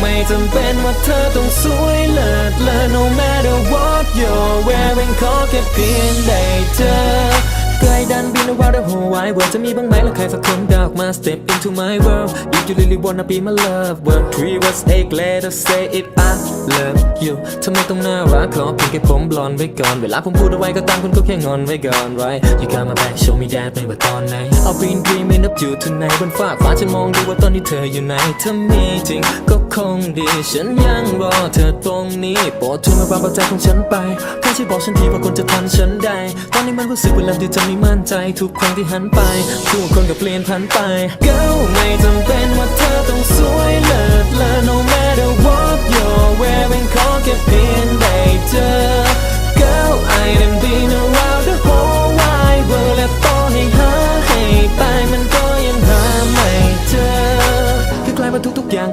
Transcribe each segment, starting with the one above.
ไม่จำเป็นว่าเธอต้องสวยเลิศเลอ no matter what you're wearing ขอแค่เพียงได้เจอ around the whole wide world จะมีบ้างไหมล้วใครสักคนดอกมา step into my world if you really wanna be my love world three words eight letters say it I love you ทำไมต้องน่ารักขอเพียงแค่ผมบลอนไว้ก่อน เวลาผมพูดเอาไว้ก็ตามคุณก็แค่งอนไว้ก่อน right you got my back show me that ไม่ว่าตอนไหน I've been dreaming of you tonight บนฟ้าฟ้าฉันมองดูว่าตอนนี้เธออยู่ไหนถ้ามีจริงก็ คงดี ฉันยังรอเธอตรงนี้โปรดช่วยมาบังเบาใจของฉันไปแค่ช่วยบอกฉันทีว่าคนจะทันฉันได้ ตอนนี้มันรู้สึกเวลาที่จะไม่มั่นใจ ทุกครั้งที่หันไปทุกคนก็เปลี่ยนพันไป Girl ไม่จำเป็นว่าเธอต้องสวยเลิศเลอ no matter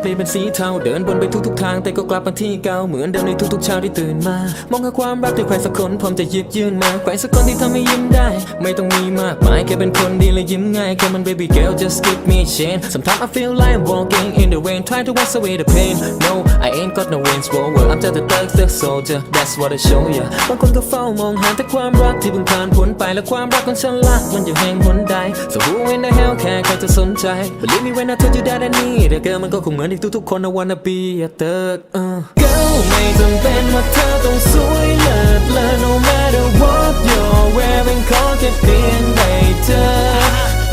เปลี่ยนเป็นสีเทาเดินบนไปทุกๆทางแต่ก็กลับมาที่เก่าเหมือนเดิมในทุกๆเช้าที่ตื่นมา มองหาความรักที่ใครสักคนพร้อมจะหยิบยื่นมาใครสักคนที่ทำให้ยิ้มได้ ไม่ต้องมีมากมายแค่เป็นคนดีและยิ้มง่าย Come on baby girl just give me a chance Sometimes I feel like walking in the rain try to wash away the pain No I ain't got no wings forward I'm just a thug thug soldier that's what I show ya บางคนก็เฝ้ามองหาแต่ความรักที่เพิ่งผ่านพ้นไปและความรักของฉันละมันอยู่แห่งหนใด So who in the hell แค่ใครจะสนใจ Believe me when I told you that I need a girl มันก็คงเหมือนที่ทุกๆคน I wanna be a thug uh. Girl ไม่จำเป็นว่าเธอต้องสวยเลิศเลอ No matter what you're wearing ขอแค่เพียงได้เจอ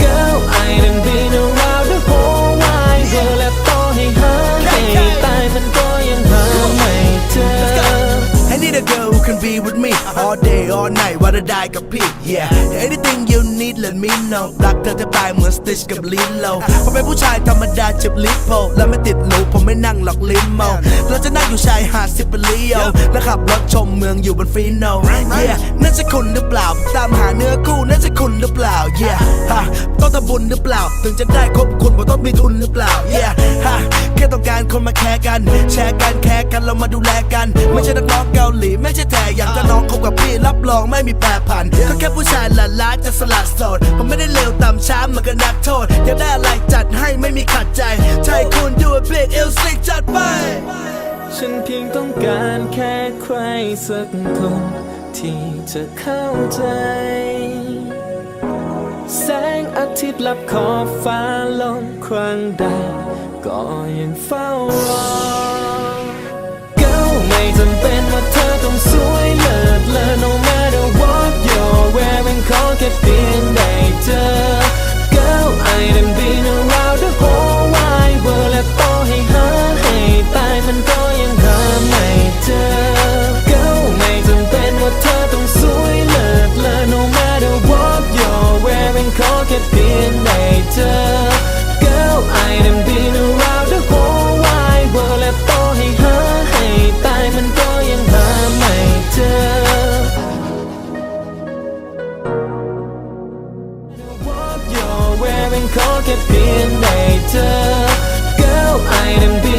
Girl I done been around the whole wide world และต่อให้หาให้ตายมันก็ยังหาไม่เจอ I need a girl who can be with me all day all night ว่าจะได้กับพี่ yeah anything you need let me know รักเธอแทบตายเหมือน Stitch กับ Lilo ผมเป็นผู้ชายธรรมดาจิบลิปโพและไม่ติดหรูผมไม่นั่งหลอกลิมโมเราจะนั่งอยู่ชายหาดซิปเปอร์ลีโอและขับรถชมเมืองอยู่บนฟีโน yeah นั่นใช่คุณหรือเปล่า ตามหาเนื้อคู่นั่นใช่คุณหรือเปล่า yeah ฮะต้องทำบุญหรือเปล่า ถึงจะได้คบคุณผมต้องมีทุนหรือเปล่า yeah ฮะแค่ต้องการคนมาแคร์กัน แชร์กันแคร์กันเรามาดูแลกัน ไม่ใช่นักร้องเกาหลีไม่ใช่แต่อย่างถ้าน้องคบกับพี่รับรองไม่มีแปรผันก็แค่ผู้ชายหละล้าจะสละโสดผมไม่ได้เลวต่ำช้าเหมือนกับนักโทษอยากได้อะไรจัดให้ไม่มีขัดใจใช่คุณดูเบกเอลซิกจัดไป ฉันเพียงต้องการแค่ใครสักคนที่จะเข้าใจ แสงอาทิตย์ลับขอบฟ้าลงครั้งใด ก็ยังเฝ้าร girl Girl I done been around the whole wide world และต่อให้หาให้ตายมันก็ยังหาไม่เจอ Walk your way เป็นขอแค่เพียงได้เจอ Girl I done been